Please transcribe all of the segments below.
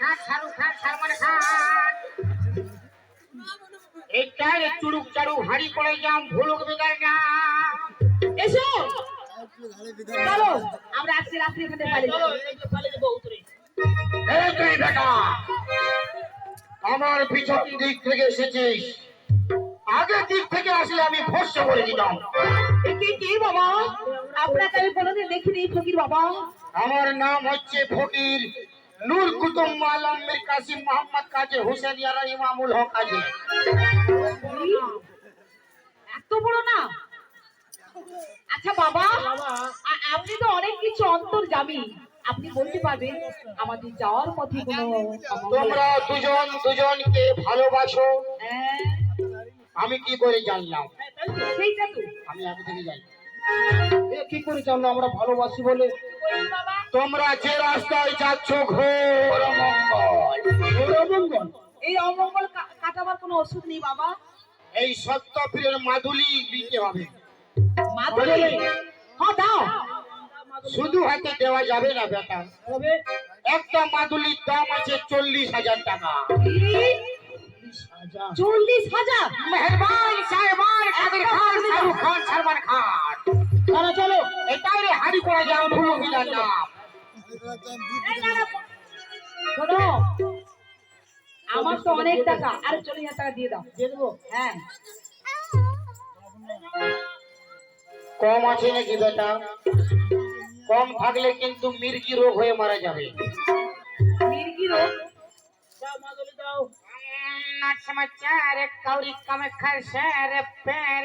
খান শাহরুখ খান সালমান খান এইটাই চুড়ুক চাড়ু হাড়ি পড়ে যাম ভুলুক বিদায় না এসো! চলো আমরা আজকে রাত্রি এখানে পালিয়ে এই বেটা আমার পিছন দিক থেকে এসেছিস। আগের দিক থেকে আসলে আমি ভস্য করে দিতাম কি বাবা? আপনাকে আমি কোনোদিন দেখিনি ফকির বাবা। আমার নাম হচ্ছে ফকির নূর কুতুব আলম মীর কাসিম মোহাম্মদ কাজী হোসেন ইয়ারা ইমামুল হক কাজী এত বড় না আচ্ছা বাবা আপনি তো অনেক কিছু অন্তর জামি। আপনি বলতে পারবেন আমাদের যাওয়ার পথে কোনো তোমরা দুজন দুজনকে ভালোবাসো। হ্যাঁ, আমি কি করে জানলাম? সেইটা তো আমি আগে থেকে জানি। কি করে আমরা ভালোবাসি বলে? তোমরা যে রাস্তায় যাচ্ছ ঘোর এই অমঙ্গল কাটাবার কোনো ওষুধ নেই বাবা। এই সত্য পীরের মাদুলি দিতে হবে। মাধুরী হ্যাঁ দাও। শুধু হাতে দেওয়া যাবে না বেটা। একটা মাদুলির দাম আছে চল্লিশ হাজার টাকা। চল্লিশ হাজার? মেহরবান সাহেবান কাদের খান শাহরুখ খান সালমান খান। চলো চলো এটাই রে হাড়ি করে যাও মিলার নাম শোনো আমার তো অনেক টাকা আর চল্লিশ হাজার টাকা দিয়ে দাও। দিয়ে দেবো হ্যাঁ। কম আছে নাকি বেটা? কম থাকলে কিন্তু মির্গি রোগ হয়ে মারা যাবে। মির্গি রোগ? সমাচার কৌরি কামাখ্যার শের পের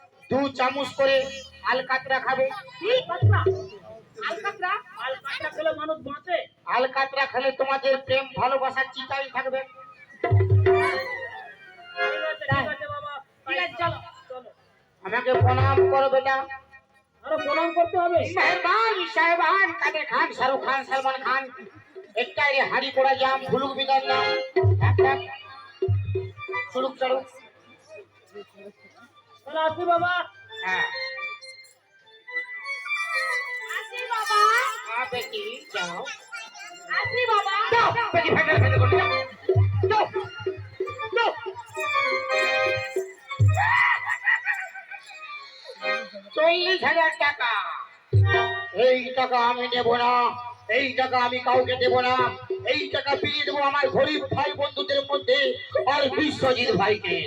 দু চামচ করে আলকাতরা খাবে। আলকাতরা? আলকাতরা খেলে তোমাদের প্রেম ভালোবাসার চিতাই থাকবে। চলো। আমাকে প্রণাম করো বেটা। আরও প্রণাম করতে হবে? মেহরবান সাহেবান কাদের খান? শাহরুখ খান সালমান খান। একটাই হাড়ি পড়া জাম ভুলুক বিদার নাম। একটা চুরুক আসি বাবা? হ্যাঁ। আসি বাবা? হ্যাঁ বেটি যাও। আসি বাবা? যাও বেটি ফেটে ফেটে করে যাও। যাও। যাও। চল্লিশ হাজার টাকা। এই টাকা আমি নেব না এই টাকা আমি কাউকে দেব না এই টাকা ফিরিয়ে দেবো আমার গরিব ভাই বন্ধুদের মধ্যে আর বিশ্বজিৎ ভাইকে।